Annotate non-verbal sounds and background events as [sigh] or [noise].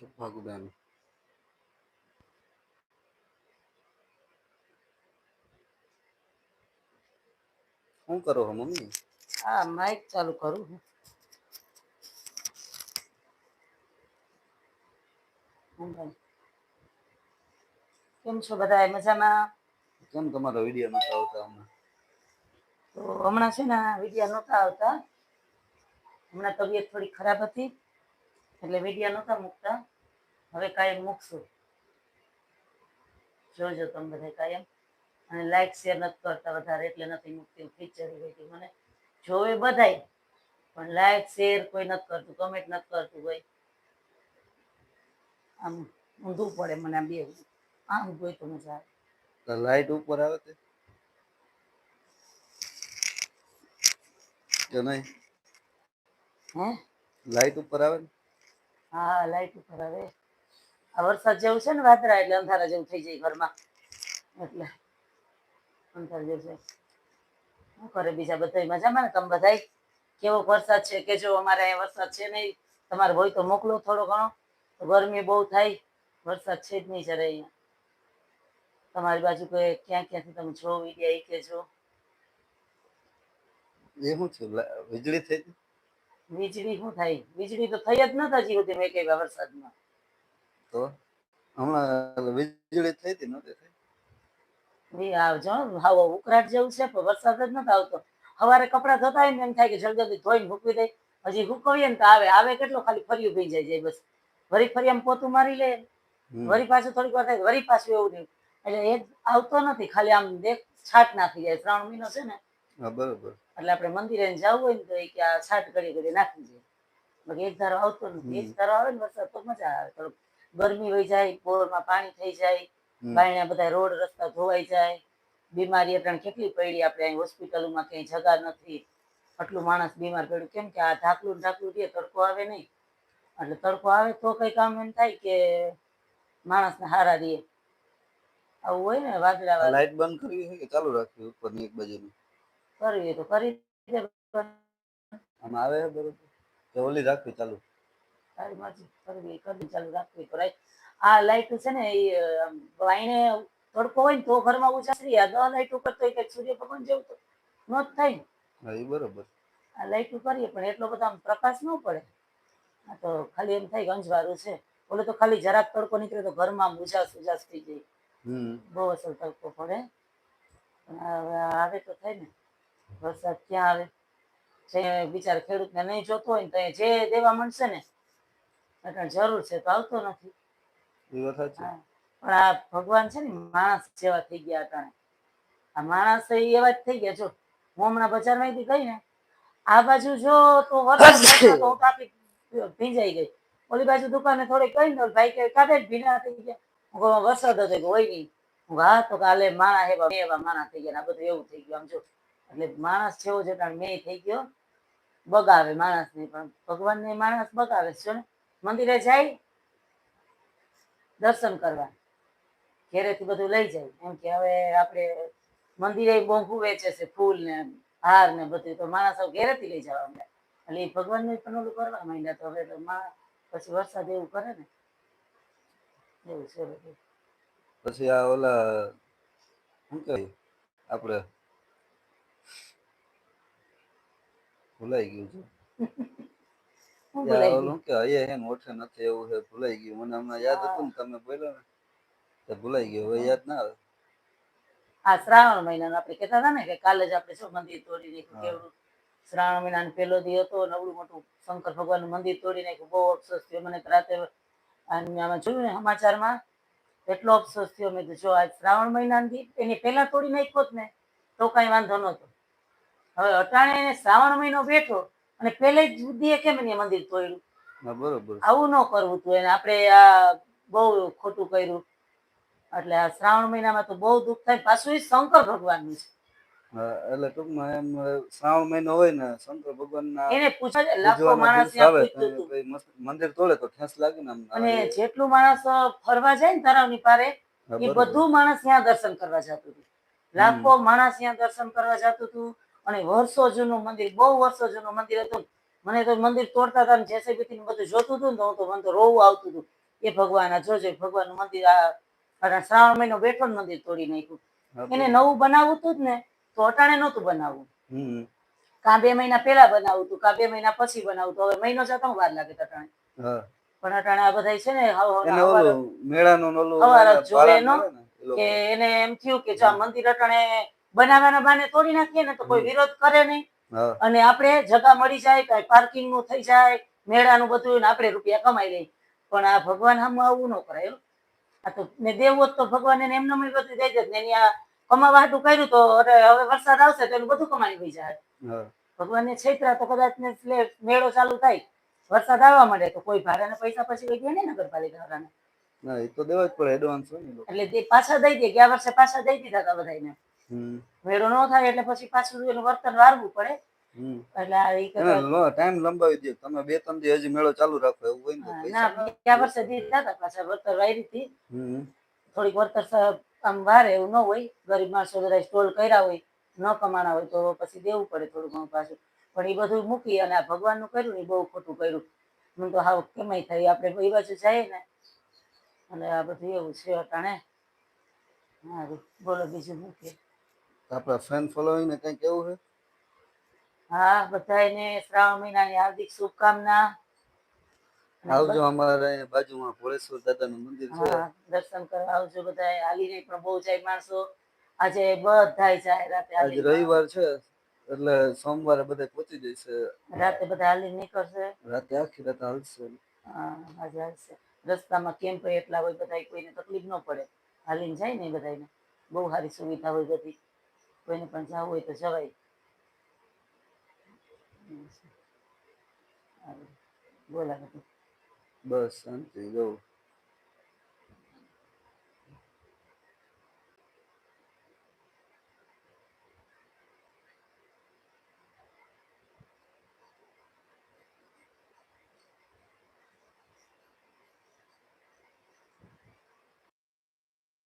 ભાગુબેન શું કરો છો મમ્મી હા માઇક ચાલુ કરું છું. હું કેમ છો બધા મજામાં? કેમ તમારો વીડિયો નતા આવતા હમણાં? તો હમણાં છે ને વિડિયા નહોતા આવતા. હમણાં તબિયત થોડી ખરાબ હતી એટલે વિડિયા નહોતા મૂકતા. હવે કાયમ મૂકશું. જોજો તમે બધા કાયમ અને લાઈક શેર નથી કરતા વધારે એટલે નથી મૂકતી ફીચર ગઈ મને. જોવે બધાય પણ લાઈક શેર કોઈ નથી કરતું કમેન્ટ નથી કરતું કોઈ આમ ઊંધું પડે મને આ બે આમ કોઈ તો મજા આવે. લાઈટ ઉપર આવે તે? કે નહીં? હે? લાઈટ ઉપર આવે હા લાઈટ ઉપર આવે. આ વરસાદ જેવું છે ને વાદરા એટલે અંધારા જેવું થઈ જાય ઘરમાં. એટલે અંધારા જેવું છે. શું કરે બીજા બધા? મજામાં ને તમે બધા કેવો વરસાદ છે કે જો અમારે અહીંયા વરસાદ છે નહીં? તમારે હોય તો મોકલો થોડો ઘણો. ગરમી બહુ થાય. વરસાદ છે જ નહીં જરા અહીંયા. તમારી બાજુ કોઈ ક્યાં ક્યાંથી તમે જો વિડિયા કે જો એ શું છે? વીજળી થઈ વીજળી શું થાય? વીજળી તો થઈ જ નથી હજી સુધી મેં કઈ વરસાદમાં. તો હમણાં વીજળી થઈ હતી નહોતી થઈ? આવજો હવે ઉકરાટ જેવું છે પણ વરસાદ જ નથી આવતો. સવારે કપડાં ધોતા હોય ને એમ થાય કે જલ્દી જલ્દી ધોઈને મૂકવી દે. હજી હુકવીએ ને તો આવે આવે કેટલો? ખાલી ફર્યું ભી જાય જાય બસ. વરી ફરી આમ પોતું મારી લે. વરી પાછું થોડીક વાર થાય વરી પાછું એવું નહીં એટલે એ આવતો નથી ખાલી આમ દેખ છાટ નાખી જાય. શ્રાવણ મહિનો છે ને બરોબર. એટલે આપણે મંદિરે જવું હોય ને તો એ કે આ છાટ કરી કરી નાખી જાય બાકી એક ધારો આવતો નથી એક ધારો આવે ને વરસાદ તો મજા આવે. થોડુંક ગરમી વહી જાય પોરમાં પાણી થઈ જાય. બાયણા બધા રોડ રસ્તા ધોવાઈ જાય બીમારી અટાણે કેટલી પડી આપણે અહીં હોસ્પિટલોમાં ક્યાંય જગા નથી. આટલું માણસ બીમાર પડ્યું. કેમ કે આ ઢાકલું ઢાકલું રહે તડકો આવે નહીં. એટલે તડકો આવે તો કઈ કામ એમ થાય કે માણસને હારા દે. આવું હોય ને વાદળા. લાઈટ બંધ કરવી હોય કે ચાલુ રાખવી ઉપરની એક બાજુની? કરવી હોય તો કરી દે. આમ આવે બરોબર. કે ઓલી રાખવી ચાલુ? તારી મરજી કરવી કરવી ચાલુ રાખવી તો આ લાઈટ છે ને એ વાઈને તડકો હોય ને તો ઘરમાં ઉજાસરી આ દવા લાઈટ ઉપર તો કઈ સૂર્ય ભગવાન જેવું તો ન જ થાય ને. એ બરોબર. આ લાઈટ કરીએ પણ એટલો બધો આમ પ્રકાશ ન પડે. આ તો ખાલી એમ થાય અંજવાળું છે. ઓલે તો ખાલી જરાક તડકો નીકળે તો ઘરમાં ઉજાસ ઉજાસ થઈ જાય. બહુ અસર તડકો પડે. આવે તો થાય ને. વરસાદ ક્યાં આવે? જે બિચારા ખેડૂતને નહીં જોતો હોય ને તો જે દેવા મળશે ને એટલે જરૂર છે તો આવતો નથી. પણ આ ભગવાન છે ને માણસ જેવા થઈ ગયા અટાણે. આ માણસ એવા જ થઈ ગયા. જો હું હમણાં બજારમાંથી ગઈ ને આ બાજુ જો તો વરસાદ વરસાદ તો ટ્રાફિક ભીંજાઈ ગઈ. ઓલી બાજુ દુકાને થોડી કઈ ને ભાઈ કે કાઢે જ ભીના થઈ ગયા. હું કહું વરસાદ હતો. હોય નહીં. હું વાહ હા તો કાલે માણા એવા એવા માણા થઈ ગયા આ બધું એવું થઈ ગયું. આમ જો એટલે માણસ જેવો છે કારણ મેં થઈ ગયો. બગાવે માણસ ને પણ. ભગવાન ને માણસ બગાવે છે ને. મંદિરે જાય દર્શન કરવા. ઘેરેથી બધું લઈ જાય. એમ કે હવે આપણે મંદિરે મોંઘું વેચે છે ફૂલ ને હાર ને બધું. તો માણસ ઘેરેથી લઈ જવા માંડ્યા એટલે એ ભગવાનને પણ ઓલું કરવા માંડ્યા તો હવે તો મા- પછી વરસાદ એવું કરે ને. એવું છે બધું. પછી આ ઓલા શું કહે? આપણે ભૂલાઈ ગયું છે. [laughs] ઓલું કે અહીંયા હે ઓઠે નથી એવું છે ભૂલાઈ ગયું. મને હમણાં યાદ હતું ને તમે બોલ્યો ને તો ભૂલાઈ ગયું. હવે યાદ ના આવે. આ શ્રાવણ મહિનાનું આપણે કહેતા હતા ને કે કાલે જ આપણે શું મંદિર તોડી નાખ્યું કેવડું. શ્રાવણ મહિનાનો પહેલો દી હતો નવડું મોટું શંકર ભગવાનનું મંદિર તોડી નાખ્યું. બહુ અફસોસ થયો. મને રાતે આમાં જોયું ને સમાચારમાં એટલો અફસોસ થયો. મેં જો આજ શ્રાવણ મહિનાની એની પહેલા તોડી નાખ્યો જ ને તો કાંઈ વાંધો નહોતો. હવે અટાણે શ્રાવણ મહિનો બેઠો અને પેલે જ દીએ કેમ એને મંદિર તોડ્યું? બરોબર. આવું ન કરવું તું એને. આપણે આ બહુ ખોટું કર્યું. એટલે આ શ્રાવણ મહિનામાં તો બહુ દુઃખ થાય પાછું એ શંકર ભગવાનનું છે. એટલે ટૂંકમાં એમ શ્રાવણ મહિનો હોય ને શંકર ભગવાન ના એને પૂછે લાખો માણસ મંદિર તોડે તો ઠેસ લાગે ને અને જેટલું માણસ ફરવા જાય ને તળાવની પારે એ બધું માણસ ત્યાં દર્શન કરવા જતું હતું. લાખો માણસ ત્યાં દર્શન કરવા જતું હતું. અને વર્ષો જૂનું મંદિર બહુ વર્ષો જૂનું મંદિર હતું. મને તો મંદિર તોડતા હતા ને બધું જોતું હતું ને તો હું તો મને તો રોવું આવતું હતું. એ ભગવાન આ જોજો ભગવાનનું મંદિર આ શ્રાવણ મહિનો બેઠો ને મંદિર તોડી નાખ્યું. એને નવું બનાવવું હતું જ ને તો અટાણે નહોતું બનાવવું. કા બે મહિના પહેલા બનાવવું હતું કાં બે મહિના પછી બનાવવું હતું. હવે મહિનો જતા વાર લાગે અટાણે. પણ અટાણે આ બધા છે ને મેળાનો જોવે. કે એને એમ થયું કે જો આ મંદિર અટાણે બનાવવાના બાને તોડી નાખીએ ને તો કોઈ વિરોધ કરે નહીં. અને આપણે જગા મળી જાય કઈ પાર્કિંગનું થઈ જાય મેળાનું બધું આપણે રૂપિયા કમાઈ લઈએ. પણ આ ભગવાન આમ આવું ન કરાય. આ તો ને દેવો તો ભગવાન એને એમને એમ બધું દઈ દેત ને એની આ કમાવા હાટું કર્યું તો અરે હવે વરસાદ આવશે તો એનું બધું કમાણી થઈ જાય. ભગવાનને છેતરા તો કદાચ ને એટલે મેળો ચાલુ થાય. વરસાદ આવવા માંડે તો કોઈ ભાડાના પૈસા પછી વહી ગયા નહીં નગરપાલિકા વાળાને. ના એ તો દેવા જ પડે એડવાન્સ હોય ને એ લોકો. એટલે પાછા દઈ દે ગયા વર્ષે પાછા દઈ દીધા હતા બધાને મેળો ન થાય એટલે પછી પાછું એનું વર્તન વારવું પડે. એટલે ટાઈમ લંબાવી દે. તમે બે ત્રણ દી હજી મેળો ચાલુ રાખો એવું હોય ને હા, ગયા વર્ષે પાછા વળતર વાયરી હતી થોડીક વળતર આમ વારે એવું ન હોય. ગરીબ માણસો બધા સ્ટોલ કર્યા હોય ન કમાણા હોય તો પછી દેવું પડે થોડું ઘણું પાછું. પણ એ બધું મૂકી અને આ ભગવાનનું કર્યું ને બહુ ખોટું કર્યું. મને તો હાવ કેમાય થાય. આપણે એ બાજુ જઈએ ને. અને આ બધું એવું છે અટાણે. હારું બોલો બીજું મૂકીએ આપણા ફ્રેન્ડ ફોલોઈંગ ને કઈ કેવું છે? હા બધાને શ્રાવણ મહિનાની હાર્દિક શુભકામના. આવજો અમારે અહીંયા બાજુમાં ભોળેશ્વર દાદાનું મંદિર છે. દર્શન કરવા આવજો બધા હાલીને પણ બહુ જાય માણસો. આજે બધા જાય રાતે આજ રવિવાર છે એટલે સોમવારે બધા પહોંચી જશે રાતે બધા હાલી નીકળશે. રાતે આખી રાત હાલશે. હા, આજે હાલશે. રસ્તામાં કેમ્પ એટલા હોય બધા કોઈને તકલીફ ન પડે. હાલીને જાય ને બધાને બહુ સારી સુવિધા હોય બધી. કોઈને પણ જવું હોય તો જવાય. બોલા બધું બસ શાંતિ જવું